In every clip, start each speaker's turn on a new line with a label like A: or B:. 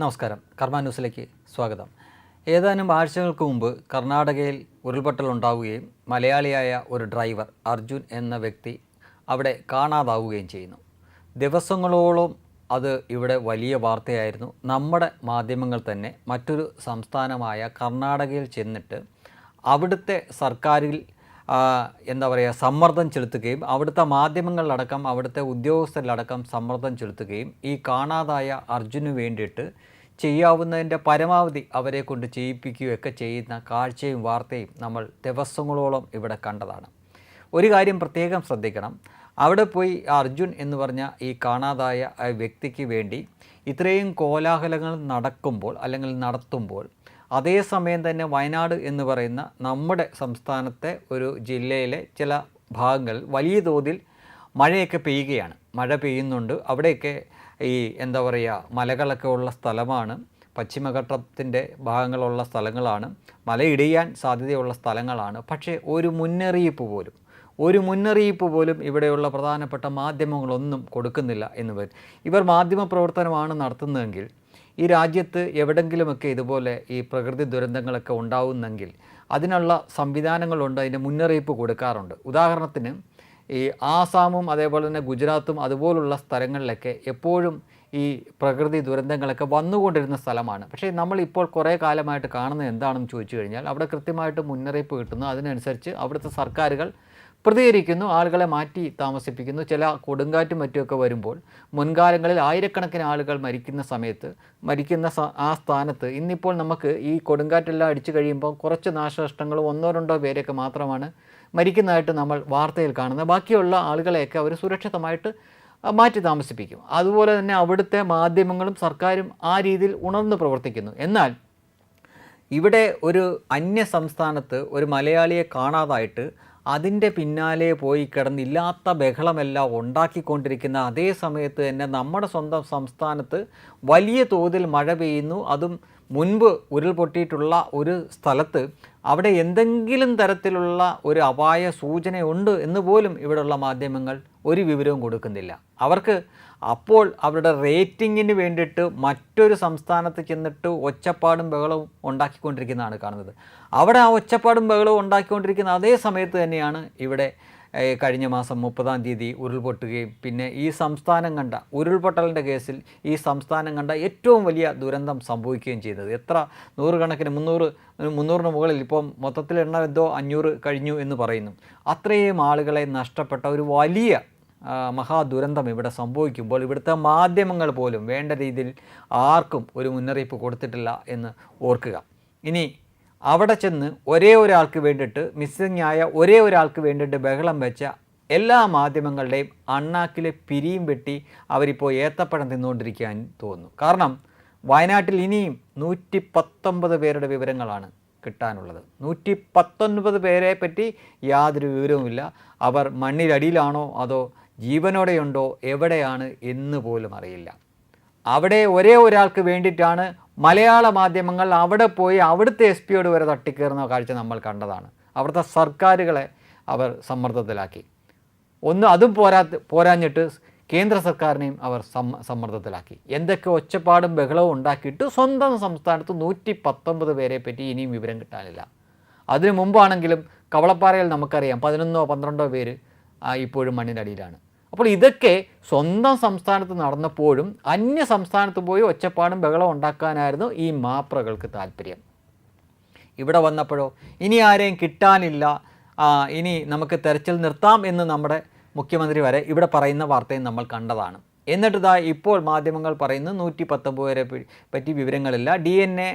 A: നമസ്കാരം. കർമ്മ ന്യൂസിലേക്ക് സ്വാഗതം. ഏതാനും ആഴ്ചകൾക്ക് മുമ്പ് കർണാടകയിൽ ഉരുൾപൊട്ടൽ ഉണ്ടാവുകയും മലയാളിയായ ഒരു ഡ്രൈവർ അർജുൻ എന്ന വ്യക്തി അവിടെ കാണാതാവുകയും ചെയ്യുന്നു. ദിവസങ്ങളോളം അത് ഇവിടെ വലിയ വാർത്തയായിരുന്നു. നമ്മുടെ മാധ്യമങ്ങൾ തന്നെ മറ്റൊരു സംസ്ഥാനമായ കർണാടകയിൽ ചെന്നിട്ട് അവിടുത്തെ സർക്കാരിൽ എന്താ പറയുക സമ്മർദ്ദം ചെലുത്തുകയും അവിടുത്തെ മാധ്യമങ്ങളിലടക്കം അവിടുത്തെ ഉദ്യോഗസ്ഥരിലടക്കം സമ്മർദ്ദം ചെലുത്തുകയും ഈ കാണാതായ അർജുന് വേണ്ടിയിട്ട് ചെയ്യാവുന്നതിന്റെ പരമാവധി അവരെ കൊണ്ട് ചെയ്യിപ്പിക്കുകയൊക്കെ ചെയ്യുന്ന കാഴ്ചയും വാർത്തയും നമ്മൾ ദിവസങ്ങളോളം ഇവിടെ കണ്ടതാണ്. ഒരു കാര്യം പ്രത്യേകം ശ്രദ്ധിക്കണം. അവിടെ പോയി അർജുൻ എന്ന് പറഞ്ഞ ഈ കാണാതായ വ്യക്തിക്ക് വേണ്ടി ഇത്രയും കോലാഹലങ്ങൾ നടക്കുമ്പോൾ അല്ലെങ്കിൽ നടത്തുമ്പോൾ അതേസമയം തന്നെ വയനാട് എന്ന് പറയുന്ന നമ്മുടെ സംസ്ഥാനത്തെ ഒരു ജില്ലയിലെ ചില ഭാഗങ്ങൾ വലിയ തോതിൽ മഴയൊക്കെ പെയ്യുകയാണ്. മഴ പെയ്യുന്നുണ്ട്. അവിടെയൊക്കെ ഈ എന്താ പറയുക മലകളൊക്കെ ഉള്ള സ്ഥലമാണ്. പശ്ചിമഘട്ടത്തിന്റെ ഭാഗങ്ങളുള്ള സ്ഥലങ്ങളാണ്. മലയിടിയാൻ സാധ്യതയുള്ള സ്ഥലങ്ങളാണ്. പക്ഷേ ഒരു മുന്നറിയിപ്പ് പോലും ഒരു മുന്നറിയിപ്പ് പോലും ഇവിടെയുള്ള പ്രധാനപ്പെട്ട മാധ്യമങ്ങളൊന്നും കൊടുക്കുന്നില്ല എന്ന് ഇവർ മാധ്യമ പ്രവർത്തനമാണ് നടത്തുന്നതെങ്കിൽ ഈ രാജ്യത്ത് എവിടെങ്കിലുമൊക്കെ ഇതുപോലെ ഈ പ്രകൃതി ദുരന്തങ്ങളൊക്കെ ഉണ്ടാവുന്നെങ്കിൽ അതിനുള്ള സംവിധാനങ്ങളുണ്ട് അതിന്റെ മുന്നറിയിപ്പ് കൊടുക്കാറുണ്ട്. ഉദാഹരണത്തിന് ഈ ആസാമും അതേപോലെ തന്നെ ഗുജറാത്തും അതുപോലുള്ള സ്ഥലങ്ങളിലൊക്കെ എപ്പോഴും ഈ പ്രകൃതി ദുരന്തങ്ങളൊക്കെ വന്നുകൊണ്ടിരുന്ന സ്ഥലമാണ്. പക്ഷേ നമ്മളിപ്പോൾ കുറേ കാലമായിട്ട് കാണുന്നത് എന്താണെന്ന് ചോദിച്ചു കഴിഞ്ഞാൽ അവിടെ കൃത്യമായിട്ട് മുന്നറിയിപ്പ് കിട്ടുന്നു. അതിനനുസരിച്ച് അവിടുത്തെ സർക്കാരുകൾ പ്രതികരിക്കുന്നു ആളുകളെ മാറ്റി താമസിപ്പിക്കുന്നു. ചില കൊടുങ്കാറ്റും മറ്റുമൊക്കെ വരുമ്പോൾ മുൻകാലങ്ങളിൽ ആയിരക്കണക്കിന് ആളുകൾ മരിക്കുന്ന സമയത്ത് മരിക്കുന്ന ആ സ്ഥാനത്ത് ഇന്നിപ്പോൾ നമുക്ക് ഈ കൊടുങ്കാറ്റെല്ലാം അടിച്ചു കഴിയുമ്പോൾ കുറച്ച് നാശനഷ്ടങ്ങൾ ഒന്നോ രണ്ടോ പേരെയൊക്കെ മാത്രമാണ് മരിക്കുന്നതായിട്ട് നമ്മൾ വാർത്തയിൽ കാണുന്നത്. ബാക്കിയുള്ള ആളുകളെയൊക്കെ അവർ സുരക്ഷിതമായിട്ട് മാറ്റി താമസിപ്പിക്കും. അതുപോലെ തന്നെ അവിടുത്തെ മാധ്യമങ്ങളും സർക്കാരും ആ രീതിയിൽ ഉണർന്നു പ്രവർത്തിക്കുന്നു. എന്നാൽ ഇവിടെ ഒരു അന്യ സംസ്ഥാനത്ത് ഒരു മലയാളിയെ കാണാതായിട്ട് അതിന്റെ പിന്നാലെ പോയി കിടന്നില്ലാത്ത ബഹളമെല്ലാം ഉണ്ടാക്കിക്കൊണ്ടിരിക്കുന്ന അതേ സമയത്ത് തന്നെ നമ്മുടെ സ്വന്തം സംസ്ഥാനത്ത് വലിയ തോതിൽ മഴ പെയ്യുന്നു. അതും മുൻപ് ഉരുൾപൊട്ടിയിട്ടുള്ള ഒരു സ്ഥലത്ത് അവിടെ എന്തെങ്കിലും തരത്തിലുള്ള ഒരു അപായ സൂചനയുണ്ട് എന്ന് പോലും ഇവിടെയുള്ള മാധ്യമങ്ങൾ ഒരു വിവരവും കൊടുക്കുന്നില്ല. അവർക്ക് അപ്പോൾ അവരുടെ റേറ്റിങ്ങിന് വേണ്ടിയിട്ട് മറ്റൊരു സംസ്ഥാനത്ത് ചെന്നിട്ട് ഒച്ചപ്പാടും ബഹളവും ഉണ്ടാക്കിക്കൊണ്ടിരിക്കുന്നതാണ് കാണുന്നത്. അവിടെ ആ ഒച്ചപ്പാടും ബഹളവും ഉണ്ടാക്കിക്കൊണ്ടിരിക്കുന്ന അതേ സമയത്ത് തന്നെയാണ് ഇവിടെ കഴിഞ്ഞ മാസം മുപ്പതാം തീയതി ഉരുൾപൊട്ടുകയും പിന്നെ ഈ സംസ്ഥാനം കണ്ട ഉരുൾപൊട്ടലിന്റെ കേസിൽ ഈ സംസ്ഥാനം കണ്ട ഏറ്റവും വലിയ ദുരന്തം സംഭവിക്കുകയും ചെയ്തത്. എത്ര? നൂറുകണക്കിന് മുന്നൂറ് മുന്നൂറിന് മുകളിൽ ഇപ്പം മൊത്തത്തിൽ എണ്ണ എന്തോ അഞ്ഞൂറ് കഴിഞ്ഞു എന്ന് പറയുന്നു. അത്രയും ആളുകളെ നഷ്ടപ്പെട്ട ഒരു വലിയ മഹാദുരന്തം ഇവിടെ സംഭവിക്കുമ്പോൾ ഇവിടുത്തെ മാധ്യമങ്ങൾ പോലും വേണ്ട രീതിയിൽ ആർക്കും ഒരു മുന്നറിയിപ്പ് കൊടുത്തിട്ടില്ല എന്ന് ഓർക്കുക. ഇനി അവിടെ ചെന്ന് ഒരേ ഒരാൾക്ക് വേണ്ടിയിട്ട് മിസ്സിംഗ് ആയ ഒരേ ഒരാൾക്ക് വേണ്ടിയിട്ട് ബഹളം വെച്ച എല്ലാ മാധ്യമങ്ങളുടെയും അണ്ണാക്കിലെ പിരിയും വെട്ടി അവരിപ്പോൾ ഏത്തപ്പഴം തിന്നുകൊണ്ടിരിക്കാൻ തോന്നുന്നു. കാരണം വയനാട്ടിൽ ഇനിയും നൂറ്റി പത്തൊമ്പത് പേരുടെ വിവരങ്ങളാണ് കിട്ടാനുള്ളത്. നൂറ്റി പത്തൊൻപത് പേരെ പറ്റി യാതൊരു വിവരവുമില്ല. അവർ മണ്ണിലടിയിലാണോ അതോ ജീവനോടെയുണ്ടോ എവിടെയാണ് എന്ന് പോലും അറിയില്ല. അവിടെ ഒരേ ഒരാൾക്ക് വേണ്ടിയിട്ടാണ് മലയാള മാധ്യമങ്ങൾ അവിടെ പോയി അവിടുത്തെ എസ് പിയോട് വരെ തട്ടിക്കയറുന്ന കാഴ്ച നമ്മൾ കണ്ടതാണ്. അവിടുത്തെ സർക്കാരുകളെ അവർ സമ്മർദ്ദത്തിലാക്കി. ഒന്ന് അതും പോരാ പോരാഞ്ഞിട്ട് കേന്ദ്ര സർക്കാരിനെയും അവർ സമ്മ സമ്മർദ്ദത്തിലാക്കി. എന്തൊക്കെ ഒച്ചപ്പാടും ബഹളവും ഉണ്ടാക്കിയിട്ട് സ്വന്തം സംസ്ഥാനത്ത് നൂറ്റി പത്തൊമ്പത് പേരെ പറ്റി ഇനിയും വിവരം കിട്ടാനില്ല. അതിനു മുമ്പാണെങ്കിലും കവളപ്പാറയിൽ നമുക്കറിയാം പതിനൊന്നോ പന്ത്രണ്ടോ പേര് ഇപ്പോഴും മണ്ണിനടിയിലാണ്. അപ്പോൾ ഇതൊക്കെ സ്വന്തം സംസ്ഥാനത്ത് നടന്നപ്പോഴും അന്യ സംസ്ഥാനത്ത് പോയി ഒച്ചപ്പാടും ബഹളം ഉണ്ടാക്കാനായിരുന്നു ഈ മാപ്രകൾക്ക് താല്പര്യം. ഇവിടെ വന്നപ്പോഴോ ഇനി ആരെയും കിട്ടാനില്ല ഇനി നമുക്ക് തെരച്ചിൽ നിർത്താം എന്ന് നമ്മുടെ മുഖ്യമന്ത്രി വരെ ഇവിടെ പറയുന്ന വാർത്തയും നമ്മൾ കണ്ടതാണ്. എന്നിട്ട് ഇതാ ഇപ്പോൾ മാധ്യമങ്ങൾ പറയുന്നു നൂറ്റി പത്തൊമ്പത് പേരെ പറ്റി വിവരങ്ങളില്ല. ഡി എൻ എ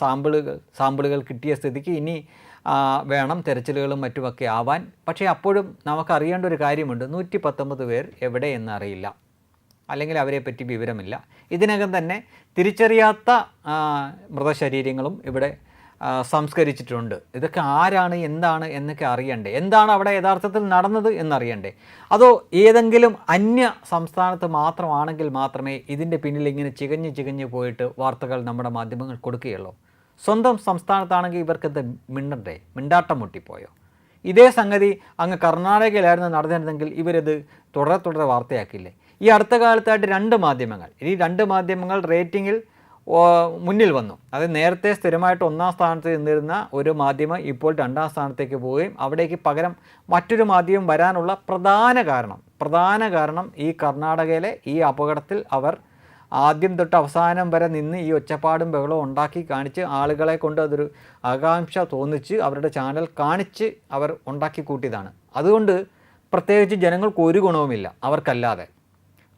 A: സാമ്പിളുകൾ സാമ്പിളുകൾ കിട്ടിയ സ്ഥിതിക്ക് ഇനി വേണം തെരച്ചിലുകളും മറ്റുമൊക്കെ ആവാൻ. പക്ഷേ അപ്പോഴും നമുക്കറിയേണ്ട ഒരു കാര്യമുണ്ട്. നൂറ്റി പത്തൊമ്പത് പേർ എവിടെ എന്നറിയില്ല അല്ലെങ്കിൽ അവരെ പറ്റി വിവരമില്ല. ഇതിനകം തന്നെ തിരിച്ചറിയാത്ത മൃതശരീരങ്ങളും ഇവിടെ സംസ്കരിച്ചിട്ടുണ്ട്. ഇതൊക്കെ ആരാണ് എന്താണ് എന്നൊക്കെ അറിയണ്ടേ. എന്താണ് അവിടെ യഥാർത്ഥത്തിൽ നടന്നത് എന്നറിയണ്ടേ. അതോ ഏതെങ്കിലും അന്യ സംസ്ഥാനത്ത് മാത്രമാണെങ്കിൽ മാത്രമേ ഇതിന്റെ പിന്നിൽ ഇങ്ങനെ ചികഞ്ഞ് ചികഞ്ഞ് പോയിട്ട് വാർത്തകൾ നമ്മുടെ മാധ്യമങ്ങൾ കൊടുക്കുകയുള്ളൂ. സ്വന്തം സംസ്ഥാനത്താണെങ്കിൽ ഇവർക്ക് ഇത് മിണ്ടണ്ടേ? മിണ്ടാട്ടം മുട്ടിപ്പോയോ? ഇതേ സംഗതി അങ്ങ് കർണാടകയിലായിരുന്നു നടന്നിരുന്നെങ്കിൽ ഇവരിത് തുടരെ തുടരെ വാർത്തയാക്കില്ലേ ഈ അടുത്ത കാലത്തായിട്ട് രണ്ട് മാധ്യമങ്ങൾ ഈ രണ്ട് മാധ്യമങ്ങൾ റേറ്റിങ്ങിൽ മുന്നിൽ വന്നു. അത് നേരത്തെ സ്ഥിരമായിട്ട് ഒന്നാം സ്ഥാനത്ത് നിന്നിരുന്ന ഒരു മാധ്യമം ഇപ്പോൾ രണ്ടാം സ്ഥാനത്തേക്ക് പോവുകയും അവിടേക്ക് പകരം മറ്റൊരു മാധ്യമം വരാനുള്ള പ്രധാന കാരണം പ്രധാന കാരണം ഈ കർണാടകയിലെ ഈ അപകടത്തിൽ അവർ ആദ്യം തൊട്ട് അവസാനം വരെ നിന്ന് ഈ ഒച്ചപ്പാടും ബഹളവും ഉണ്ടാക്കി കാണിച്ച് ആളുകളെ കൊണ്ട് അതൊരു ആകാംക്ഷ തോന്നിച്ച് അവരുടെ ചാനൽ കാണിച്ച് അവർ ഉണ്ടാക്കി കൂട്ടിയതാണ്. അതുകൊണ്ട് പ്രത്യേകിച്ച് ജനങ്ങൾക്ക് ഒരു ഗുണവുമില്ല അവർക്കല്ലാതെ.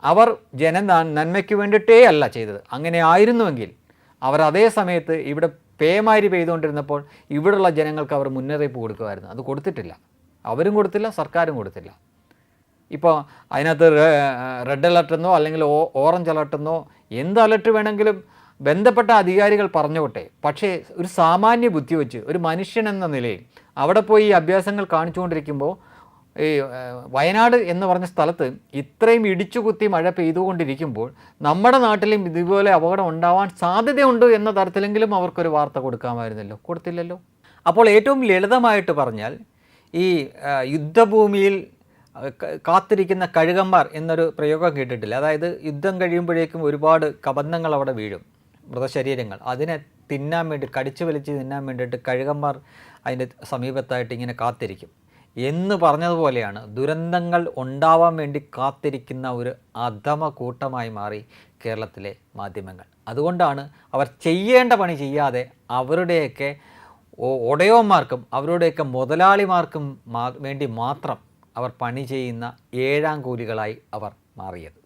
A: അവർ ജന നന്മയ്ക്ക് വേണ്ടിയിട്ടേ അല്ല ചെയ്തത്. അങ്ങനെ ആയിരുന്നുവെങ്കിൽ അവർ അതേ സമയത്ത് ഇവിടെ പേമാരി പെയ്തുകൊണ്ടിരുന്നപ്പോൾ ഇവിടെയുള്ള ജനങ്ങൾക്ക് അവർ മുന്നറിയിപ്പ് കൊടുക്കുമായിരുന്നു. അത് കൊടുത്തിട്ടില്ല. അവരും കൊടുത്തില്ല സർക്കാരും കൊടുത്തില്ല. ഇപ്പോൾ അതിനകത്ത് റെഡ് അലർട്ട് എന്നോ അല്ലെങ്കിൽ ഓറഞ്ച് അലർട്ട് എന്നോ എന്ത് അലർട്ട് വേണമെങ്കിലും ബന്ധപ്പെട്ട അധികാരികൾ പറഞ്ഞോട്ടെ. പക്ഷേ ഒരു സാമാന്യ ബുദ്ധി വെച്ച് ഒരു മനുഷ്യൻ എന്ന നിലയിൽ അവിടെ പോയി ഈ അഭ്യാസങ്ങൾ കാണിച്ചുകൊണ്ടിരിക്കുമ്പോൾ ഈ വയനാട് എന്ന് പറഞ്ഞ സ്ഥലത്ത് ഇത്രയും ഇടിച്ചുകുത്തി മഴ പെയ്തുകൊണ്ടിരിക്കുമ്പോൾ നമ്മുടെ നാട്ടിലും ഇതുപോലെ അപകടം ഉണ്ടാവാൻ സാധ്യതയുണ്ട് എന്ന തരത്തിലെങ്കിലും അവർക്കൊരു വാർത്ത കൊടുക്കാമായിരുന്നല്ലോ. കൊടുത്തില്ലല്ലോ. അപ്പോൾ ഏറ്റവും ലളിതമായിട്ട് പറഞ്ഞാൽ ഈ യുദ്ധഭൂമിയിൽ കാത്തിരിക്കുന്ന കഴുകന്മാർ എന്നൊരു പ്രയോഗം കേട്ടിട്ടില്ല. അതായത് യുദ്ധം കഴിയുമ്പോഴേക്കും ഒരുപാട് കബന്ധങ്ങൾ അവിടെ വീഴും. മൃതശരീരങ്ങൾ. അതിനെ തിന്നാൻ വേണ്ടി കടിച്ചു വലിച്ച് തിന്നാൻ വേണ്ടിയിട്ട് കഴുകന്മാർ അതിന്റെ സമീപത്തായിട്ട് ഇങ്ങനെ കാത്തിരിക്കും. എന്ന് പറഞ്ഞതുപോലെയാണ് ദുരന്തങ്ങൾ ഉണ്ടാവാൻ വേണ്ടി കാത്തിരിക്കുന്ന ഒരു അധമ കൂട്ടമായി മാറി കേരളത്തിലെ മാധ്യമങ്ങൾ. അതുകൊണ്ടാണ് അവർ ചെയ്യേണ്ട പണി ചെയ്യാതെ അവരുടെയൊക്കെ ഒടയോന്മാർക്കും അവരുടെയൊക്കെ മുതലാളിമാർക്കും വേണ്ടി മാത്രം അവർ പണി ചെയ്യുന്ന ഏഴാം കൂലികളായി അവർ മാറിയത്.